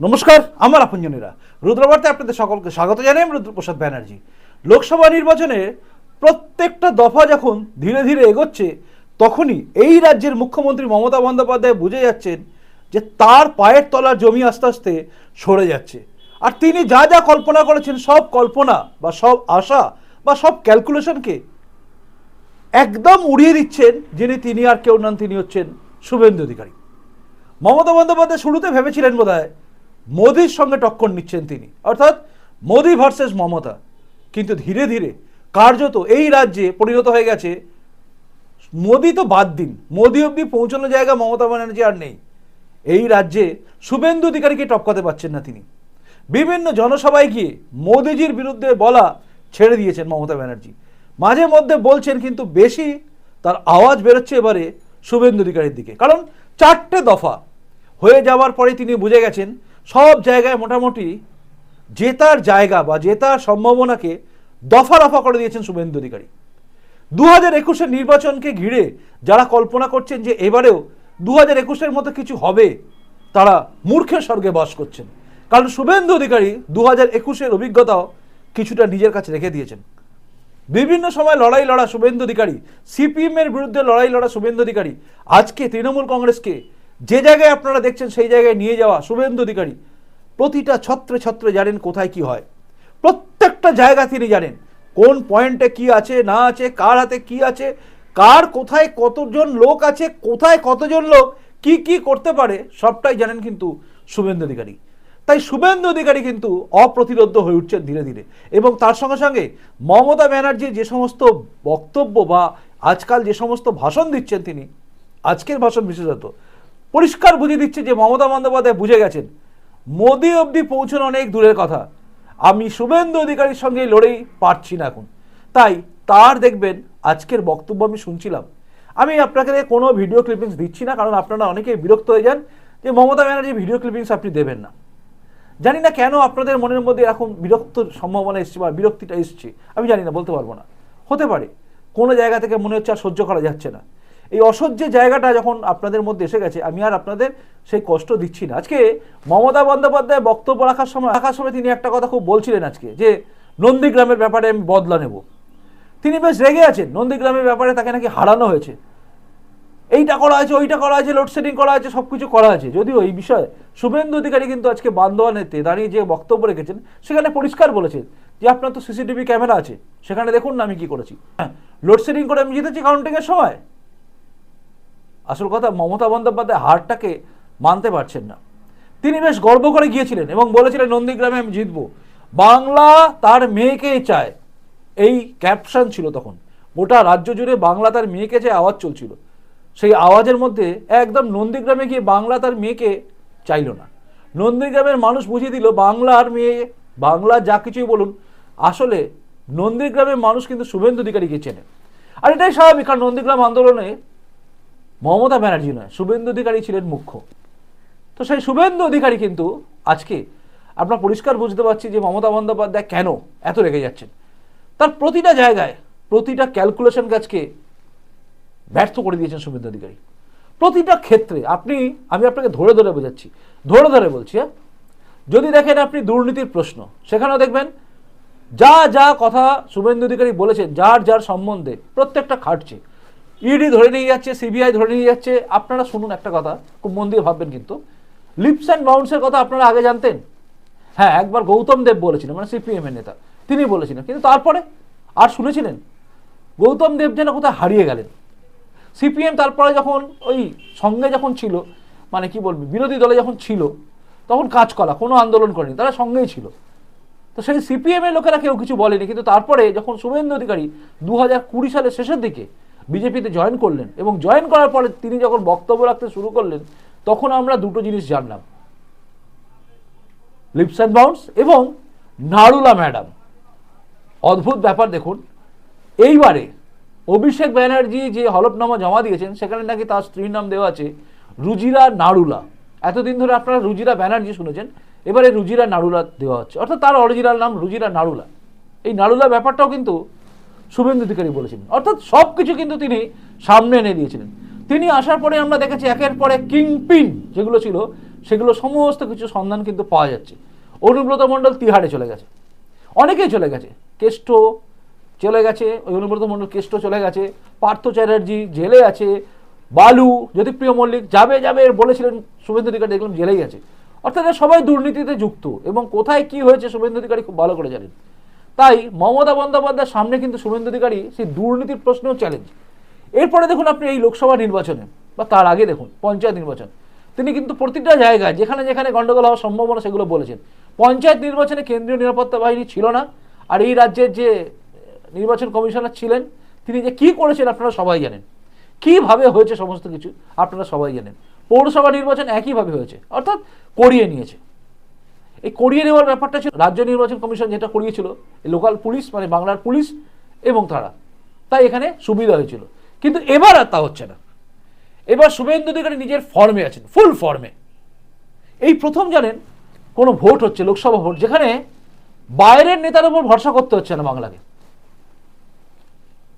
নমস্কার, আমার আপনজনেরা। রুদ্রবার্তে আপনাদের সকলকে স্বাগত জানাই আমি রুদ্রপ্রসাদ ব্যানার্জি। লোকসভা নির্বাচনে প্রত্যেকটা দফা যখন ধীরে ধীরে এগোচ্ছে, তখনই এই রাজ্যের মুখ্যমন্ত্রী মমতা বন্দ্যোপাধ্যায় বুঝে যাচ্ছেন যে তার পায়ের তলার জমি আস্তে আস্তে সরে যাচ্ছে। আর তিনি যা যা কল্পনা করেছেন, সব কল্পনা বা সব আশা বা সব ক্যালকুলেশনকে একদম উড়িয়ে দিচ্ছেন যিনি তিনি আর কেউ নন, তিনি হচ্ছেন শুভেন্দু অধিকারী। মমতা বন্দ্যোপাধ্যায় শুরুতে ভেবেছিলেন বোধ হয় মোদির সঙ্গে টক্কর নিচ্ছেন তিনি। অর্থাৎ মোদি ভার্সেস মমতা। কিন্তু ধীরে ধীরে কার্যত এই রাজ্যে পরিণত হয়ে গেছে মোদি তো বাদ দিন। মোদি অব্দি পৌঁছানো জায়গা মমতা ব্যানার্জি আর নেই। এই রাজ্যে শুভেন্দু অধিকারীকে টপকাতে পারছেন না তিনি। বিভিন্ন জনসভায় গিয়ে মোদিজির বিরুদ্ধে বলা ছেড়ে দিয়েছেন মমতা ব্যানার্জি। মাঝে মধ্যে বলছেন কিন্তু বেশি তার আওয়াজ বেরোচ্ছে এবারে শুভেন্দু অধিকারীর দিকে। কারণ চারটে দফা হয়ে যাওয়ার পরে তিনি বুঝে গেছেন সব জায়গায় মোটামুটি জেতার জায়গা বা জেতার সম্ভাবনাকে দফা রফা করে দিয়েছেন শুভেন্দু অধিকারী। দু হাজার একুশের নির্বাচনকে ঘিরে যারা কল্পনা করছেন যে এবারেও দু হাজার একুশের মতো কিছু হবে, তারা মূর্খের স্বর্গে বাস করছেন। কারণ শুভেন্দু অধিকারী দু হাজার একুশের অভিজ্ঞতাও কিছুটা নিজের কাছে রেখে দিয়েছেন। বিভিন্ন সময় লড়াই লড়া শুভেন্দু অধিকারী, সিপিএমের বিরুদ্ধে লড়াই লড়া শুভেন্দু অধিকারী, আজকে তৃণমূল কংগ্রেসকে যে জায়গায় আপনারা দেখছেন সেই জায়গায় নিয়ে যাওয়া শুভেন্দু অধিকারী, প্রতিটা ছত্রে ছত্রে জানেন কোথায় কি হয়। প্রত্যেকটা জায়গা তিনি জানেন। কোন পয়েন্টে কি আছে, না আছে, কার হাতে কি আছে, কার কোথায় কতজন লোক আছে, কোথায় কতজন লোক, কি কি করতে পারে, সবটাই জানেন কিন্তু শুভেন্দু অধিকারী। তাই শুভেন্দু অধিকারী কিন্তু অপ্রতিরোধ্য হয়ে উঠছেন ধীরে ধীরে। এবং তার সঙ্গে সঙ্গে মমতা ব্যানার্জির যে সমস্ত বক্তব্য বা আজকাল যে সমস্ত ভাষণ দিচ্ছেন তিনি, আজকের ভাষণ বিশেষত পরিষ্কার বুঝিয়ে দিচ্ছে যে মমতা বন্দ্যোপাধ্যায় বুঝে গেছেন। মোদি অবধি পৌঁছানো অনেক দূরের কথা। আমি শুভেন্দু অধিকারীর সঙ্গে লড়েই পারছি না এখন। তাই তার দেখবেন, আজকের বক্তব্য আমি শুনছিলাম। আমি আপনাকে কোনো ভিডিও ক্লিপিংস দিচ্ছি না, কারণ আপনারা অনেকেই বিরক্ত হয়ে যান যে মমতা ব্যানার্জি ভিডিও ক্লিপিংস আপনি দেবেন না। জানি না কেন আপনাদের মনের মধ্যে এরকম বিরক্ত সম্ভাবনা এসছে বা বিরক্তিটা এসছে, আমি জানি না, বলতে পারব না। হতে পারে, কোনো জায়গা থেকে মনে হচ্ছে আর সহ্য করা যাচ্ছে না। এই অসহ্যের জায়গাটা যখন আপনাদের মধ্যে এসে গেছে, আমি আর আপনাদের সেই কষ্ট দিচ্ছি না। আজকে মমতা বন্দ্যোপাধ্যায় বক্তব্য রাখার সময় রাখার সময় তিনি একটা কথা খুব বলছিলেন আজকে, যে নন্দীগ্রামের ব্যাপারে আমি বদলা নেব। তিনি বেশ রেগে আছেন, নন্দীগ্রামের ব্যাপারে তাকে নাকি হারানো হয়েছে। এইটা করা আছে ওইটা করা আছে লোডশেডিং করা আছে সব কিছু করা আছে যদিও এই বিষয়ে শুভেন্দু অধিকারী কিন্তু আজকে বান্দোয়ানেতে দাঁড়িয়ে যে বক্তব্য রেখেছেন, সেখানে পরিষ্কার বলেছেন যে আপনার তো সিসিটিভি ক্যামেরা আছে, সেখানে দেখুন না আমি কি করেছি। হ্যাঁ লোডশেডিং করে আমি জিতেছি কাউন্টিংয়ের সময়। আসল কথা মমতা বন্দ্যোপাধ্যায় হারটাকে মানতে পারছেন না। তিনি বেশ গর্ব করে গিয়েছিলেন এবং বলেছিলেন, নন্দীগ্রামে আমি জিতবো। বাংলা তার মেয়েকেই চায়। এই ক্যাপশন ছিল তখন। গোটা রাজ্য জুড়ে বাংলা তার মেয়েকে যে আওয়াজ চলছিল। সেই আওয়াজের মধ্যে একদম নন্দীগ্রামে গিয়ে বাংলা তার মেয়েকে চাইলো না। নন্দীগ্রামের মানুষ বুঝিয়ে দিল, বাংলার মেয়ে, বাংলা যা কিছুই বলুন। আসলে নন্দীগ্রামের মানুষ কিন্তু শুভেন্দু অধিকারীকে চেনে। আর এটাই স্বাভাবিক, কারণ নন্দীগ্রাম আন্দোলনে মমতা ব্যানার্জি নয়, শুভেন্দু অধিকারী ছিলেন মুখ্য। তো সেই শুভেন্দু অধিকারী কিন্তু আজকে আমরা পরিষ্কার বুঝতে পারছি যে মমতা বন্দ্যোপাধ্যায় কেন এত রেগে যাচ্ছেন। তার প্রতিটা জায়গায়, প্রতিটা ক্যালকুলেশন আজকে ব্যর্থ করে দিয়েছেন শুভেন্দু অধিকারী। প্রতিটা ক্ষেত্রে আপনি, আমি আপনাকে ধরে ধরে বোঝাচ্ছি, ধরে ধরে বলছি হ্যাঁ? যদি দেখেন আপনি দুর্নীতির প্রশ্ন, সেখানেও দেখবেন যা যা কথা শুভেন্দু অধিকারী বলেছেন, যার যার সম্বন্ধে প্রত্যেকটা খাটছে। ইডি ধরে নিয়ে যাচ্ছে সিবিআই ধরে নিয়ে যাচ্ছে। আপনারা শুনুন একটা কথা, খুব মন দিয়ে ভাববেন কিন্তু। লিপস অ্যান্ড বাউন্সের কথা আপনারা আগে জানতেন? হ্যাঁ একবার গৌতম দেব বলেছিলেন মানে সিপিএম এর নেতা। তিনি বলেছিলেন, কিন্তু তারপরে আর শুনেছিলেন? গৌতম দেব যেন কোথায় হারিয়ে গেলেন। সিপিএম তারপরে যখন ওই সঙ্গে যখন ছিল মানে কি বলবি, বিরোধী দলে যখন ছিল, তখন কাজ করা কোনো আন্দোলন করেনি, তারা সঙ্গেই ছিল। তো সেই সিপিএমের লোকেরা কেউ কিছু বলেনি, কিন্তু তারপরে যখন শুভেন্দু অধিকারী দু হাজার কুড়ি সালের শেষের দিকে বিজেপিতে জয়েন করলেন এবং জয়েন করার পরে তিনি যখন বক্তব্য রাখতে শুরু করলেন, তখন আমরা দুটো জিনিস জানলাম। লিপস অ্যান্ড বাউন্স এবং নারুলা ম্যাডাম অদ্ভুত ব্যাপার দেখুন, এইবারে অভিষেক ব্যানার্জি যে হলফনামা জমা দিয়েছেন, সেখানে নাকি তার স্ত্রীর নাম দেওয়া আছে, রুজিরা নাড়ুলা এতদিন ধরে আপনারা রুজিরা ব্যানার্জি শুনেছেন, এবারে রুজিরা নাড়ুলা দেওয়া হচ্ছে। অর্থাৎ তার অরিজিনাল নাম রুজিরা নাড়ুলা এই নাড়ুলা ব্যাপারটাও কিন্তু শুভেন্দু অধিকারী বলেছিলেন। অর্থাৎ সব কিছু কিন্তু তিনি সামনে এনে দিয়েছিলেন। তিনি আসার পরে আমরা দেখেছি একের পরে কিংপিন যেগুলো ছিল, সেগুলো সমস্ত কিছু সন্ধান কিন্তু পাওয়া যাচ্ছে। অনুব্রত মণ্ডল তিহারে চলে গেছে। অনেকেই চলে গেছে। কেষ্ট চলে গেছে, ওই অনুব্রত মণ্ডল কেষ্ট চলে গেছে, পার্থ চ্যাটার্জি জেলে আছে, বালু জ্যোতিপ্রিয় মল্লিক যাবে যাবে বলেছিলেন শুভেন্দু অধিকারী, দেখলাম জেলেই আছে। অর্থাৎ সবাই দুর্নীতিতে যুক্ত। এবং কোথায় কি হয়েছে, শুভেন্দু অধিকারী খুব ভালো করে জানেন। তাই মমতা বন্দ্যোপাধ্যায়ের সামনে কিন্তু শুভেন্দু অধিকারী সেই দুর্নীতির প্রশ্নেও চ্যালেঞ্জ এরপরে দেখুন আপনি এই লোকসভা নির্বাচনে, বা তার আগে দেখুন, পঞ্চায়েত নির্বাচন। তিনি কিন্তু প্রতিটা জায়গায়, যেখানে যেখানে গণ্ডগোল হওয়ার সম্ভাবনা সেগুলো বলেছেন। পঞ্চায়েত নির্বাচনে কেন্দ্রীয় নিরাপত্তা বাহিনী ছিল না, আর এই রাজ্যের যে নির্বাচন কমিশনার ছিলেন, তিনি যে কি করেছেন আপনারা সবাই জানেন। কীভাবে হয়েছে সমস্ত কিছু আপনারা সবাই জানেন। পৌরসভা নির্বাচন একইভাবে হয়েছে, অর্থাৎ করিয়ে নিয়েছে। এই করিয়ে নেওয়ার ব্যাপারটা ছিল রাজ্য নির্বাচন কমিশন যেটা করিয়েছিল লোকাল পুলিশ মানে বাংলার পুলিশ এবং তারা। তাই এখানে সুবিধা হয়েছিল। কিন্তু এবার আর তা হচ্ছে না। এবার শুভেন্দু অধিকারী নিজের ফর্মে আছেন, ফুল ফর্মে। এই প্রথম জানেন, কোনো ভোট হচ্ছে, লোকসভা ভোট, যেখানে বাইরের নেতার উপর ভরসা করতে হচ্ছে না বাংলাকে।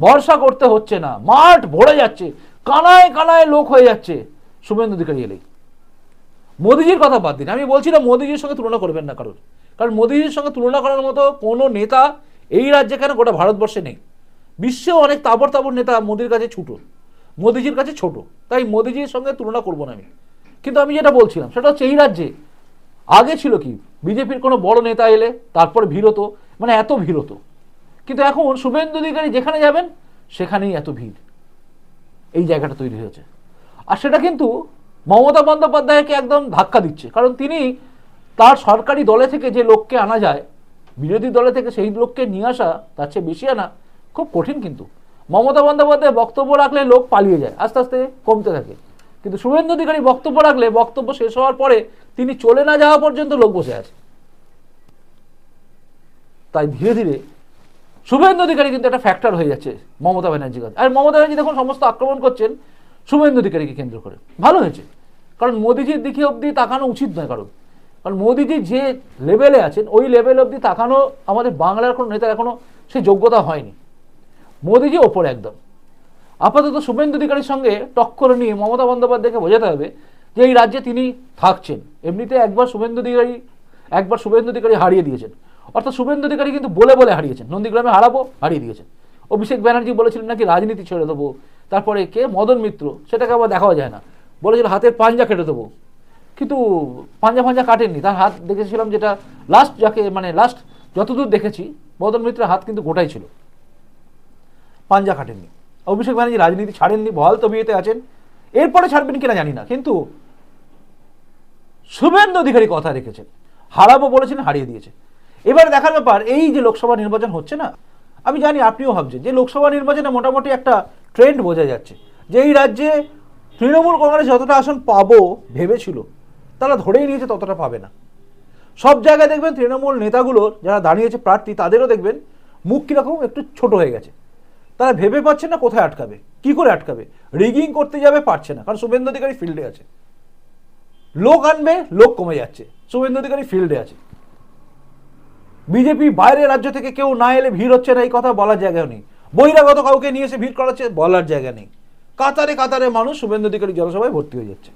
ভরসা করতে হচ্ছে না। মাঠ ভরে যাচ্ছে, কানায় কানায় লোক হয়ে যাচ্ছে, শুভেন্দু অধিকারী এলেই। মোদিজির কথা বাদ দিন। আমি বলছি না মোদিজির সঙ্গে তুলনা করবেন না কারণ কারণ মোদিজির সঙ্গে তুলনা করার মতো কোনো নেতা এই রাজ্যে কেন গোটা ভারতবর্ষে নেই? বিশ্বেও অনেক তাবর তাবর নেতা মোদির কাছে ছোট। মোদিজির কাছে ছোট। তাই মোদিজির সঙ্গে তুলনা করব না আমি। কিন্তু আমি যেটা বলছিলাম, সেটা হচ্ছে এই রাজ্যে আগে ছিল কি, বিজেপির কোনো বড় নেতা এলে, তারপরে ভিড় হতো মানে এত ভিড় হতো কিন্তু এখন শুভেন্দু অধিকারী যেখানে যাবেন, সেখানেই এত ভিড়। এই জায়গাটা তৈরি হয়েছে। আর সেটা কিন্তু মমতা বন্দ্যোপাধ্যায়কে একদম ধাক্কা দিচ্ছে। কারণ তিনি তার সরকারি দলে থেকে যে লোককে আনা যায়, বিরোধী দলে থেকে সেই লোককে নিয়ে আসা, তার চেয়ে বেশি আনা খুব কঠিন কিন্তু। মমতা বন্দ্যোপাধ্যায় বক্তব্য রাখলে লোক পালিয়ে যায়, আস্তে আস্তে কমতে থাকে। কিন্তু শুভেন্দু অধিকারী বক্তব্য রাখলে বক্তব্য শেষ হওয়ার পরে তিনি চলে না যাওয়া পর্যন্ত লোক বসে আছে। তাই ধীরে ধীরে শুভেন্দু অধিকারী কিন্তু একটা ফ্যাক্টর হয়ে যাচ্ছে মমতা ব্যানার্জির কাছে। আর মমতা ব্যানার্জি দেখুন, সমস্ত আক্রমণ করছেন শুভেন্দু অধিকারীকে কেন্দ্র করে। ভালো হয়েছে। কারণ মোদিজির দিকে অবধি তাকানো উচিত নয় কারণ কারণ মোদিজি যে লেভেলে আছেন, ওই লেভেল অবধি তাকানো আমাদের বাংলার কোনো নেতার এখনও সেই যোগ্যতা হয়নি। মোদিজি ওপরে একদম। আপাতত শুভেন্দু অধিকারীর সঙ্গে টক্কর নিয়ে মমতা বন্দ্যোপাধ্যায়কে বোঝাতে হবে যে এই রাজ্যে তিনি থাকছেন। এমনিতে একবার শুভেন্দু অধিকারী, একবার শুভেন্দু অধিকারী হারিয়ে দিয়েছেন। অর্থাৎ শুভেন্দু অধিকারী কিন্তু বলে বলে হারিয়েছেন। নন্দীগ্রামে হারাবো, হারিয়ে দিয়েছেন। অভিষেক ব্যানার্জি বলেছিলেন নাকি রাজনীতি ছেড়ে দেবো তারপরে কে? মদন মিত্র। সেটাকে আবার দেখাও যায় না। বলেছিল হাতের পাঞ্জা কেটে দেবো। কিন্তু পাঞ্জা পাঞ্জা কাটেননি। তার হাত দেখেছিলাম যেটা লাস্ট যাকে মানে লাস্ট যতদূর দেখেছি, মদন মিত্রের হাত কিন্তু গোটাই ছিল। পাঞ্জা কাটেননি। অভিষেক ব্যানার্জি রাজনীতি ছাড়েননি, বহাল তবিয়েতে আছেন। এরপরে ছাড়বেন কিনা জানি না। কিন্তু শুভেন্দু অধিকারী কথা রেখেছেন। হারাবো বলেছেন, হারিয়ে দিয়েছে। এবার দেখার ব্যাপার, এই যে লোকসভা নির্বাচন হচ্ছে না, আমি জানি আপনিও ভাবছেন যে লোকসভা নির্বাচনে মোটামুটি একটা ট্রেন্ড বোঝা যাচ্ছে। যে এই রাজ্যে তৃণমূল কংগ্রেস যতটা আসন পাবো ভেবেছিল, তারা ধরেই নিয়েছে ততটা পাবে না। সব জায়গায় দেখবেন তৃণমূল নেতাগুলোর যারা দাঁড়িয়েছে প্রার্থী, তাদেরও দেখবেন মুখ কীরকম একটু ছোট হয়ে গেছে। তারা ভেবে পাচ্ছে না কোথায় আটকাবে, কি করে আটকাবে? রিগিং করতে যাবে, পারছে না, কারণ শুভেন্দু অধিকারী ফিল্ডে আছে। লোক আনবে, লোক কমে যাচ্ছে, শুভেন্দু অধিকারী ফিল্ডে আছে। বিজেপি বাইরের রাজ্য থেকে কেউ না এলে ভিড় হচ্ছে না, এই কথা বলার জায়গা নেই। বহিরাগত কাউকে নিয়ে এসে ভিড় করাচ্ছে, বলার জায়গা নেই। কাতারে কাতারে মানুষ শুভেন্দু অধিকারী জনসভায় ভর্তি হয়ে যাচ্ছে।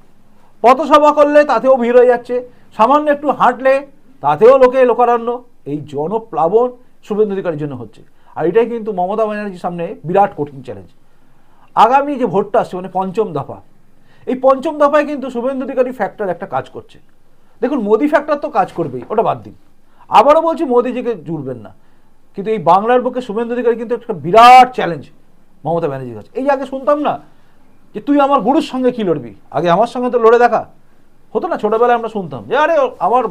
পথসভা করলে তাতেও ভিড় হয়ে যাচ্ছে। সামান্য একটু হাঁটলে তাতেও লোকে লোকারণ্য। এই জনপ্লাবন শুভেন্দু অধিকারীর জন্য হচ্ছে। আর এটাই কিন্তু মমতা ব্যানার্জির সামনে বিরাট কঠিন চ্যালেঞ্জ আগামী যে ভোটটা আসছে মানে পঞ্চম দফা, এই পঞ্চম দফায় কিন্তু শুভেন্দু অধিকারী ফ্যাক্টর একটা কাজ করছে। দেখুন, মোদি ফ্যাক্টর তো কাজ করবেই, ওটা বাদ দিন। আবারও বলছি, মোদিজিকে জুড়বেন না। কিন্তু এই বাংলার পক্ষে শুভেন্দু অধিকারী কিন্তু একটা বিরাট চ্যালেঞ্জ মমতা ব্যানার্জির কাছে। এই আগে শুনতাম না যে তুই আমার গুরুর সঙ্গে কি লড়বি? আগে আমার সঙ্গে তো লড়ে দেখা। হতো না, ছোটবেলায় আমরা শুনতাম যে, আরে, আমার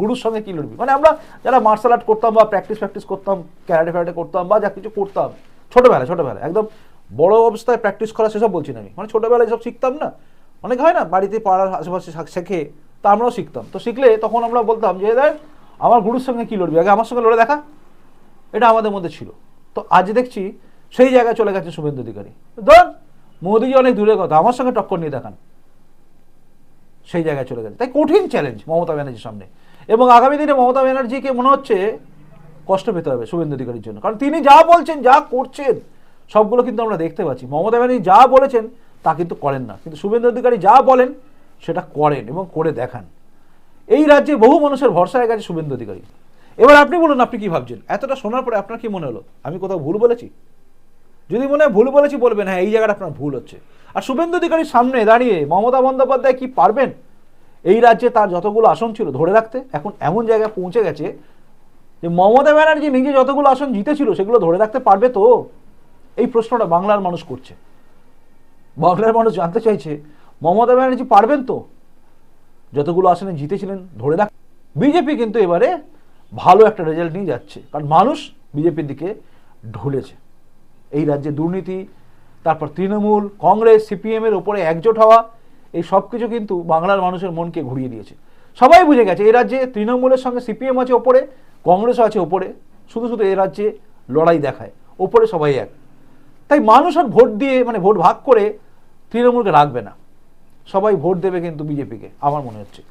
গুরুর সঙ্গে কি লড়বি? মানে আমরা যারা মার্শাল আর্ট করতাম বা প্র্যাকটিস প্র্যাকটিস করতাম ক্যারাটে ফ্যারাটে করতাম বা যা কিছু করতাম, ছোটোবেলায়, ছোটবেলায়, একদম বড় অবস্থায় প্র্যাকটিস করা সেসব বলছি না আমি। মানে ছোটোবেলায় সব শিখতাম না। অনেক হয় না, বাড়িতে পাড়ার আশেপাশে শেখে, তা আমরাও শিখতাম। তো শিখলে তখন আমরা বলতাম যে, দেখ, আমার গুরুর সঙ্গে কি লড়বি? আগে আমার সঙ্গে লড়ে দেখা। এটা আমাদের মধ্যে ছিল। তো আজ দেখছি সেই জায়গায় চলে গেছে শুভেন্দু অধিকারী। ধর, মোদিজি অনেক দূরের কথা, আমার সঙ্গে টক্কর নিয়ে দেখান। সেই জায়গায় চলে গেছে। তাই কঠিন চ্যালেঞ্জ মমতা ব্যানার্জির সামনে। এবং আগামী দিনে মমতা ব্যানার্জিকে মনে হচ্ছে কষ্ট পেতে হবে শুভেন্দু অধিকারীর জন্য। কারণ তিনি যা বলছেন, যা করছেন, সবগুলো কিন্তু আমরা দেখতে পাচ্ছি। মমতা ব্যানার্জি যা বলেছেন, তা কিন্তু করেন না। কিন্তু শুভেন্দু অধিকারী যা বলেন, সেটা করেন এবং করে দেখান। এই রাজ্যে বহু মানুষের ভরসা হয়ে গেছে শুভেন্দু অধিকারী এবার আপনি বলুন, আপনি কি ভাবছেন? এতটা শোনার পরে আপনার কি মনে হলো? আমি কোথাও ভুল বলেছি? যদি মনে হয় ভুল বলেছি, বলবেন হ্যাঁ এই জায়গাটা আপনার ভুল হচ্ছে। আর শুভেন্দু অধিকারীর সামনে দাঁড়িয়ে মমতা বন্দ্যোপাধ্যায় কি পারবেন? এই রাজ্যে তার যতগুলো আসন ছিল ধরে রাখতে, এখন এমন জায়গায় পৌঁছে গেছে যে মমতা ব্যানার্জি নিজে যতগুলো আসন জিতেছিল, সেগুলো ধরে রাখতে পারবে তো? এই প্রশ্নটা বাংলার মানুষ করছে। বাংলার মানুষ জানতে চাইছে, মমতা ব্যানার্জি পারবেন তো? যতগুলো আসনে জিতেছিলেন, ধরে রাখ বিজেপি কিন্তু এবারে ভালো একটা রেজাল্ট নিয়ে যাচ্ছে। কারণ মানুষ বিজেপির দিকে ঢুলেছে। এই রাজ্যে দুর্নীতি, তারপর তৃণমূল, কংগ্রেস, সিপিএম এর ওপরে একজোট হওয়া, এই সব কিছু কিন্তু বাংলার মানুষের মনকে ঘুরিয়ে দিয়েছে। সবাই বুঝে গেছে, এই রাজ্যে তৃণমূলের সঙ্গে সিপিএম আছে ওপরে, কংগ্রেসও আছে ওপরে, শুধু শুধু এই রাজ্যে লড়াই দেখায়, ওপরে সবাই এক। তাই মানুষ আর ভোট দিয়ে মানে ভোট ভাগ করে তৃণমূলকে রাখবে না। সবাই ভোট দেবে কিন্তু বিজেপিকে, আমার মনে হচ্ছে।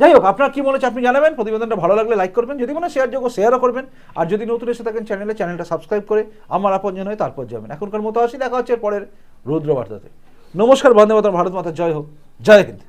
যাই হোক, আপনার কি মনে হচ্ছে আপনি জানাবেন? প্রতিবেদনটা ভালো লাগলে লাইক করবেন, যদি কোনো শেয়ার যোগ্য শেয়ারও করবেন। আর যদি নতুন এসে থাকেন চ্যানেলে চ্যানেলটা সাবস্ক্রাইব করে আমার আপনজন হয়ে তারপর যাবেন। এখনকার মতো আসি, দেখা হচ্ছে পরের রৌদ্রবার্তাতে। নমস্কার, বন্দে মাতার ভারত মাতা, জয় হোক। জয় হিন্দ।